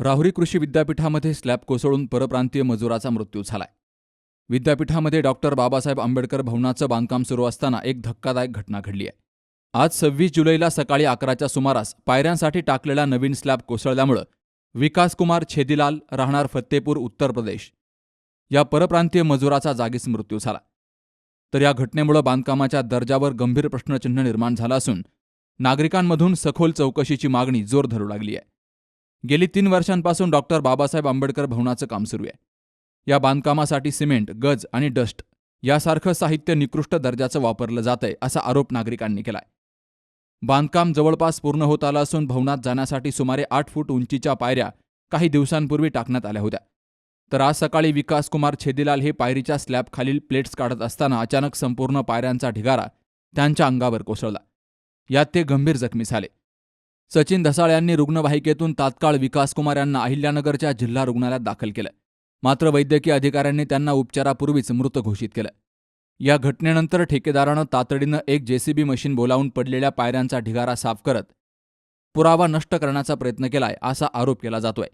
राहुरी कृषी विद्यापीठामध्ये स्लॅब कोसळून परप्रांतीय मजुराचा मृत्यू झालाय. विद्यापीठामध्ये डॉक्टर बाबासाहेब आंबेडकर भवनाचं बांधकाम सुरू असताना एक धक्कादायक घटना घडली आहे. आज सव्वीस जुलैला सकाळी अकराच्या सुमारास पायऱ्यांसाठी टाकलेला नवीन स्लॅब कोसळल्यामुळं विकासकुमार छेदीलाल राहणार फत्तेपूर उत्तर प्रदेश. या परप्रांतीय मजुराचा जागीच मृत्यू झाला. तर या घटनेमुळं बांधकामाच्या दर्जावर गंभीर प्रश्नचिन्ह निर्माण झालं असून नागरिकांमधून सखोल चौकशीची मागणी जोर धरू लागली आहे. गेली तीन वर्षांपासून डॉक्टर बाबासाहेब आंबेडकर भवनाचं काम सुरू आहे. या बांधकामासाठी सिमेंट गज आणि डस्ट यासारखं साहित्य निकृष्ट दर्जाचं वापरलं जातंय असा आरोप नागरिकांनी केलाय. बांधकाम जवळपास पूर्ण होत आलं असून भवनात जाण्यासाठी सुमारे आठ फूट उंचीच्या पायऱ्या काही दिवसांपूर्वी टाकण्यात आल्या होत्या. तर आज सकाळी विकासकुमार छेदीलाल हे पायरीच्या स्लॅबखालील प्लेट्स काढत असताना अचानक संपूर्ण पायऱ्यांचा ढिगारा त्यांच्या अंगावर कोसळला. यात ते गंभीर जखमी झाले. सचिन धसाळ यांनी रुग्णवाहिकेतून तात्काळ विकासकुमार यांना अहिल्यानगरच्या जिल्हा रुग्णालयात दाखल केलं. मात्र वैद्यकीय अधिकाऱ्यांनी त्यांना उपचारापूर्वीच मृत घोषित केलं. या घटनेनंतर ठेकेदारानं तातडीनं एक जेसीबी मशीन बोलावून पडलेल्या पायऱ्यांचा ढिगारा साफ करत पुरावा नष्ट करण्याचा प्रयत्न केलाय असा आरोप केला जातोय.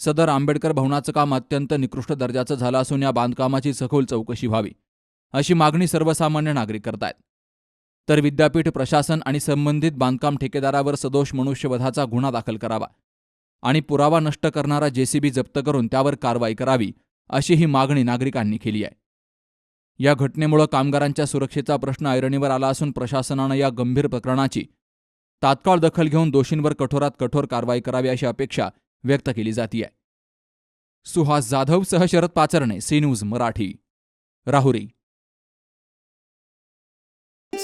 सदर आंबेडकर भवनाचं काम अत्यंत निकृष्ट दर्जाचं झालं असून या बांधकामाची सखोल चौकशी व्हावी अशी मागणी सर्वसामान्य नागरिक करतायत. तर विद्यापीठ प्रशासन आणि संबंधित बांधकाम ठेकेदारावर सदोष मनुष्यवधाचा गुन्हा दाखल करावा आणि पुरावा नष्ट करणारा जेसीबी जप्त करून त्यावर कारवाई करावी अशी ही मागणी नागरिकांनी केली आहे. या घटनेमुळे कामगारांच्या सुरक्षेचा प्रश्न ऐरणीवर आला असून प्रशासनानं या गंभीर प्रकरणाची तात्काळ दखल घेऊन दोषींवर कठोरात कठोर कारवाई करावी अशी अपेक्षा व्यक्त केली जातीय. सुहास जाधव सह शरद पाचरणे सी न्यूज मराठी. राहुरी.